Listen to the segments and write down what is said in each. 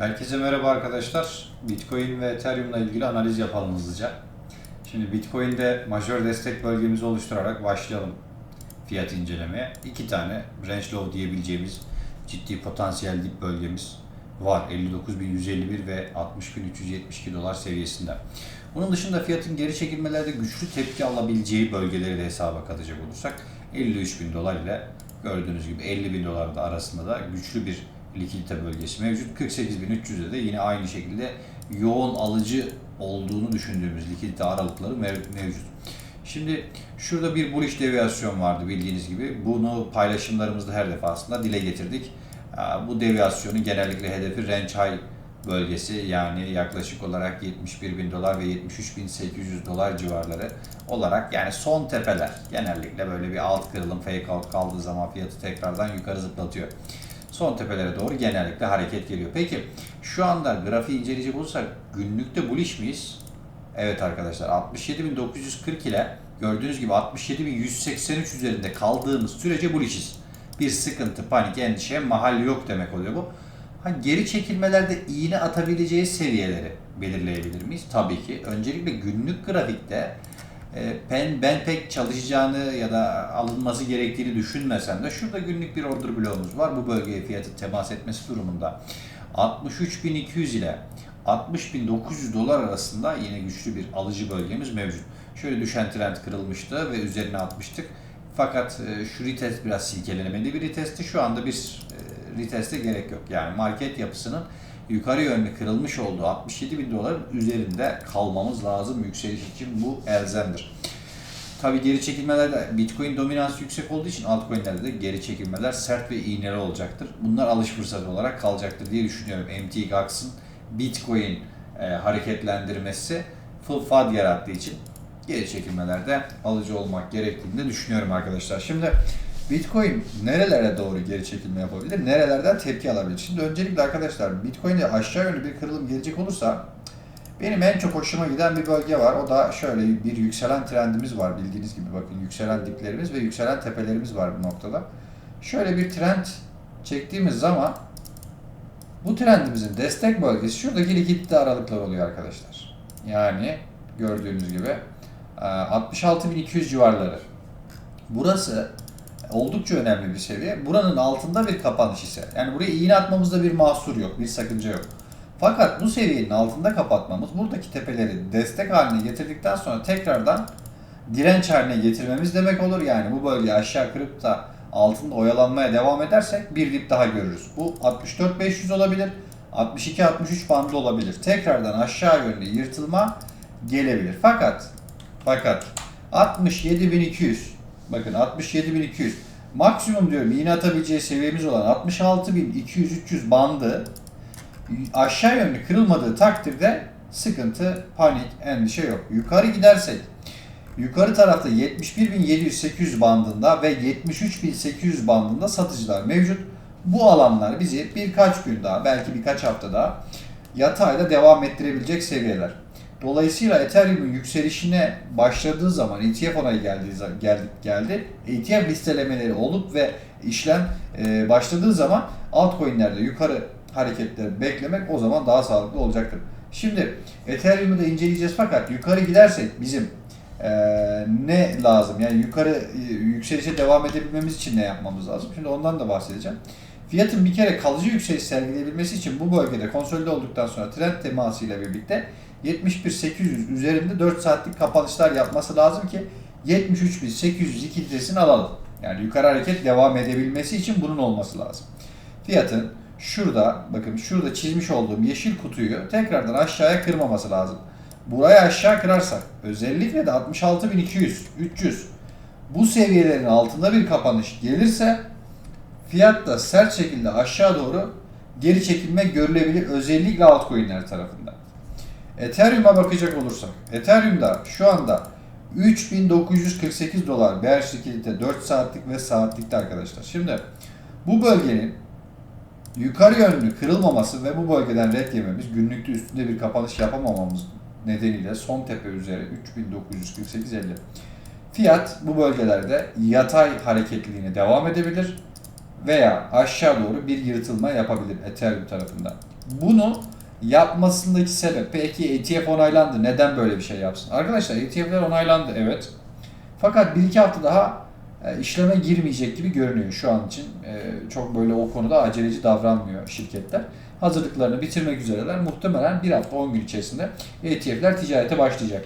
Herkese merhaba arkadaşlar. Bitcoin ve Ethereum ile ilgili analiz yapalım hızlıca. Şimdi Bitcoin'de majör destek bölgemizi oluşturarak başlayalım fiyat incelemeye. İki tane range low diyebileceğimiz ciddi potansiyel dip bölgemiz var. 59.151 ve 60.372 dolar seviyesinde. Bunun dışında fiyatın geri çekilmelerde güçlü tepki alabileceği bölgeleri de hesaba katacak olursak 53.000 dolar ile gördüğünüz gibi 50.000 dolar da arasında da güçlü bir likidite bölgesi mevcut. 48.300'de de yine aynı şekilde yoğun alıcı olduğunu düşündüğümüz likidite aralıkları mev- mevcut. Şimdi şurada bir bullish deviyasyon vardı bildiğiniz gibi. Bunu paylaşımlarımızda her defasında dile getirdik. Bu deviyasyonun genellikle hedefi range high bölgesi yani yaklaşık olarak 71 bin dolar ve 73.800 dolar civarları olarak yani son tepeler genellikle böyle bir alt kırılım fake out kaldığı zaman fiyatı tekrardan yukarı zıplatıyor. Son tepelere doğru genellikle hareket geliyor. Peki şu anda grafiği inceleyecek olursak günlükte bullish miyiz? Evet arkadaşlar 67.940 ile gördüğünüz gibi 67.183 üzerinde kaldığımız sürece bullish'iz. Bir sıkıntı, panik, endişeye mahal yok demek oluyor bu. Ha, geri çekilmelerde iğne atabileceği seviyeleri belirleyebilir miyiz? Tabii ki. Öncelikle günlük grafikte ben, ben pek çalışacağını ya da alınması gerektiğini düşünmesem de şurada günlük bir order bloğumuz var. Bu bölgeye fiyatı temas etmesi durumunda 63.200 ile 60.900 dolar arasında yine güçlü bir alıcı bölgemiz mevcut. Şöyle düşen trend kırılmıştı ve üzerine atmıştık. Fakat e, şu retest biraz silkelenemedi bir retesti. Şu anda bir e, reteste gerek yok. Yani market yapısının yukarı yönlü kırılmış olduğu 67 bin doların üzerinde kalmamız lazım. Yükseliş için bu elzemdir. Tabi geri çekilmelerde Bitcoin dominansı yüksek olduğu için altcoin'lerde de geri çekilmeler sert ve iğneli olacaktır. Bunlar alış fırsatı olarak kalacaktır diye düşünüyorum. MTGOX'ın Bitcoin e, hareketlendirmesi full FUD yarattığı için geri çekilmelerde alıcı olmak gerektiğini de düşünüyorum arkadaşlar. Şimdi Bitcoin nerelere doğru geri çekilme yapabilir? Nerelerden tepki alabilir? Şimdi öncelikle arkadaşlar Bitcoin'de aşağı yönlü bir kırılım gelecek olursa benim en çok hoşuma giden bir bölge var. O da şöyle bir yükselen trendimiz var bildiğiniz gibi bakın yükselen diplerimiz ve yükselen tepelerimiz var bu noktada. Şöyle bir trend çektiğimiz zaman bu trendimizin destek bölgesi şuradaki likidite aralıkları oluyor arkadaşlar. Yani gördüğünüz gibi e, 66.200 civarları. Burası oldukça önemli bir seviye. Buranın altında bir kapanış ise yani buraya iğne atmamızda bir mahsur yok, bir sakınca yok. Fakat bu seviyenin altında kapatmamız buradaki tepeleri destek haline getirdikten sonra tekrardan direnç haline getirmemiz demek olur. Yani bu bölgeyi aşağı kırıp da altında oyalanmaya devam edersek bir dip daha görürüz. Bu 64-500 olabilir, 62-63 bandı olabilir. Tekrardan aşağı yönlü yırtılma gelebilir. Fakat fakat 67.200 bakın 67.200 maksimum diyorum iğne atabileceği seviyemiz olan 66.200-300 bandı aşağı yönlü kırılmadığı takdirde sıkıntı, panik, endişe yok. Yukarı gidersek yukarı tarafta 71.700-800 bandında ve 73.800 bandında satıcılar mevcut. Bu alanlar bizi birkaç gün daha belki birkaç hafta daha yatayda devam ettirebilecek seviyeler. Dolayısıyla Ethereum'un yükselişine başladığı zaman ETF onayı geldiği za- geldi, geldi. ETF listelemeleri olup ve işlem e, başladığı zaman altcoin'lerde yukarı hareketleri beklemek o zaman daha sağlıklı olacaktır. Şimdi Ethereum'u da inceleyeceğiz fakat yukarı gidersek bizim e, ne lazım? Yani yukarı e, yükselişe devam edebilmemiz için ne yapmamız lazım? Şimdi ondan da bahsedeceğim. Fiyatın bir kere kalıcı yükseliş sergileyebilmesi için bu bölgede konsolide olduktan sonra trend teması ile birlikte 71.800 üzerinde 4 saatlik kapanışlar yapması lazım ki 73.800 likiditesini alalım. Yani yukarı hareket devam edebilmesi için bunun olması lazım. Fiyatın şurada bakın şurada çizmiş olduğum yeşil kutuyu tekrardan aşağıya kırmaması lazım. Burayı aşağı kırarsak özellikle de 66.200 300 bu seviyelerin altında bir kapanış gelirse fiyat da sert şekilde aşağı doğru geri çekilme görülebilir özellikle altcoin'ler tarafından. Ethereum'a bakacak olursak Ethereum'da şu anda 3948 dolar bearish likidite 4 saatlik ve saatlikte arkadaşlar. Şimdi bu bölgenin yukarı yönlü kırılmaması ve bu bölgeden red yememiz, günlükte üstünde bir kapanış yapamamamız nedeniyle son tepe üzeri 3948.50. Fiyat bu bölgelerde yatay hareketliliğine devam edebilir veya aşağı doğru bir yırtılma yapabilir Ethereum tarafından. Bunu yapmasındaki sebep peki ETF onaylandı. Neden böyle bir şey yapsın? Arkadaşlar ETF'ler onaylandı evet. Fakat 1-2 hafta daha e, işleme girmeyecek gibi görünüyor şu an için. E, Çok böyle o konuda aceleci davranmıyor şirketler. Hazırlıklarını bitirmek üzereler. Muhtemelen bir hafta 10 gün içerisinde ETF'ler ticarete başlayacak.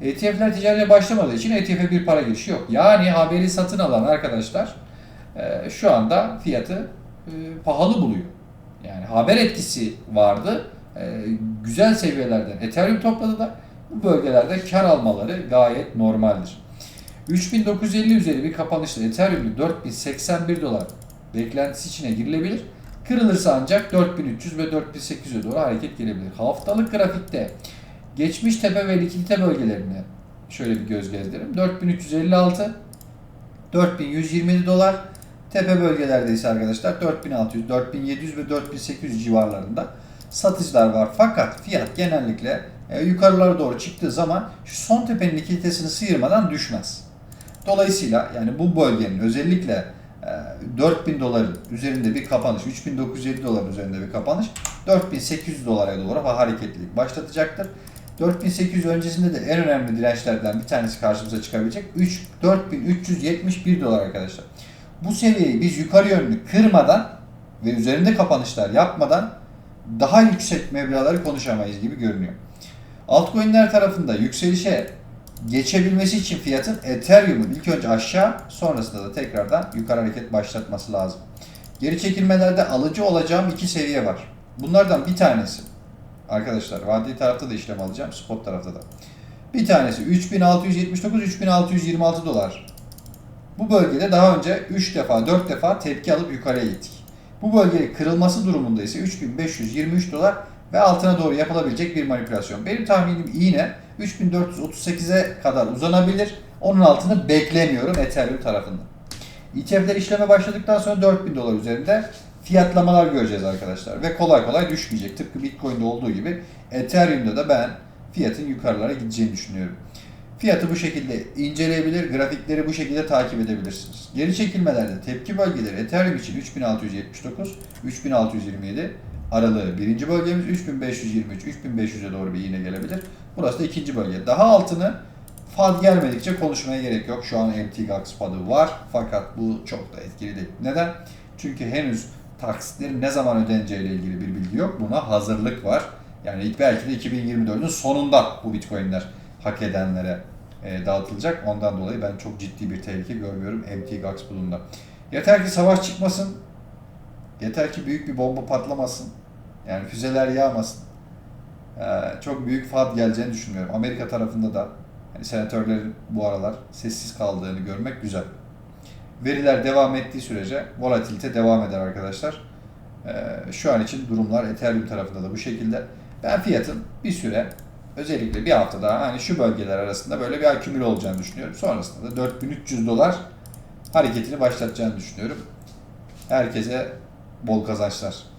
ETF'ler ticarete başlamadığı için ETF'e bir para girişi yok. Yani haberi satın alan arkadaşlar e, şu anda fiyatı pahalı buluyor. Yani haber etkisi vardı. E, güzel seviyelerden Ethereum topladılar. Bu bölgelerde kar almaları gayet normaldir. 3950 üzeri bir kapanışla Ethereum'da 4081 dolar beklentisi içine girilebilir. Kırılırsa ancak 4300 ve 4800'e doğru hareket gelebilir. Haftalık grafikte geçmiş tepe ve likidite bölgelerine şöyle bir göz gezdirelim. 4356 4127 dolar tepe bölgelerde ise arkadaşlar 4600, 4700 ve 4800 civarlarında satıcılar var. Fakat fiyat genellikle e, yukarılara doğru çıktığı zaman şu son tepenin likiditesini sıyırmadan düşmez. Dolayısıyla yani bu bölgenin özellikle e, 4000 doların üzerinde bir kapanış, 3907 doların üzerinde bir kapanış 4800 dolara doğru hareketlilik başlatacaktır. 4800 öncesinde de en önemli dirençlerden bir tanesi karşımıza çıkabilecek 3 4371 dolar arkadaşlar. Bu seviyeyi biz yukarı yönlü kırmadan ve üzerinde kapanışlar yapmadan daha yüksek meblağları konuşamayız gibi görünüyor. Altcoin'ler tarafında yükselişe geçebilmesi için fiyatın Ethereum'un ilk önce aşağı sonrasında da tekrardan yukarı hareket başlatması lazım. Geri çekilmelerde alıcı olacağım iki seviye var. Bunlardan bir tanesi arkadaşlar vadeli tarafta da işlem alacağım spot tarafta da. Bir tanesi 3679-3626 dolar. Bu bölgede daha önce 3 defa 4 defa tepki alıp yukarıya gittik. Bu bölgenin kırılması durumunda ise 3523 dolar ve altına doğru yapılabilecek bir manipülasyon. Benim tahminim iğne 3438'e kadar uzanabilir. Onun altını beklemiyorum Ethereum tarafından. ETF'ler işleme başladıktan sonra 4000 dolar üzerinde fiyatlamalar göreceğiz arkadaşlar. Ve kolay kolay düşmeyecek. Tıpkı Bitcoin'de olduğu gibi Ethereum'da da ben fiyatın yukarılara gideceğini düşünüyorum. Fiyatı bu şekilde inceleyebilir, grafikleri bu şekilde takip edebilirsiniz. Geri çekilmelerde tepki bölgeleri Ethereum için 3679, 3627 aralığı birinci bölgemiz 3523, 3500'e doğru bir iğne gelebilir. Burası da ikinci bölge. Daha altını FAD gelmedikçe konuşmaya gerek yok. Şu an MTGAX FAD'ı var fakat bu çok da etkili değil. Neden? Çünkü henüz taksitlerin ne zaman ödeneceği ile ilgili bir bilgi yok. Buna hazırlık var. Yani ilk belki de 2024'ün sonunda bu Bitcoin'ler hak edenlere e, dağıtılacak. Ondan dolayı ben çok ciddi bir tehlike görmüyorum MTGAX bulunda. Yeter ki savaş çıkmasın. Yeter ki büyük bir bomba patlamasın. Yani füzeler yağmasın. Ee, çok büyük FAD geleceğini düşünmüyorum. Amerika tarafında da yani senatörlerin bu aralar sessiz kaldığını görmek güzel. Veriler devam ettiği sürece volatilite devam eder arkadaşlar. Ee, şu an için durumlar Ethereum tarafında da bu şekilde. Ben fiyatın bir süre özellikle bir hafta daha hani şu bölgeler arasında böyle bir akümül olacağını düşünüyorum. Sonrasında da 4300 dolar hareketini başlatacağını düşünüyorum. Herkese bol kazançlar.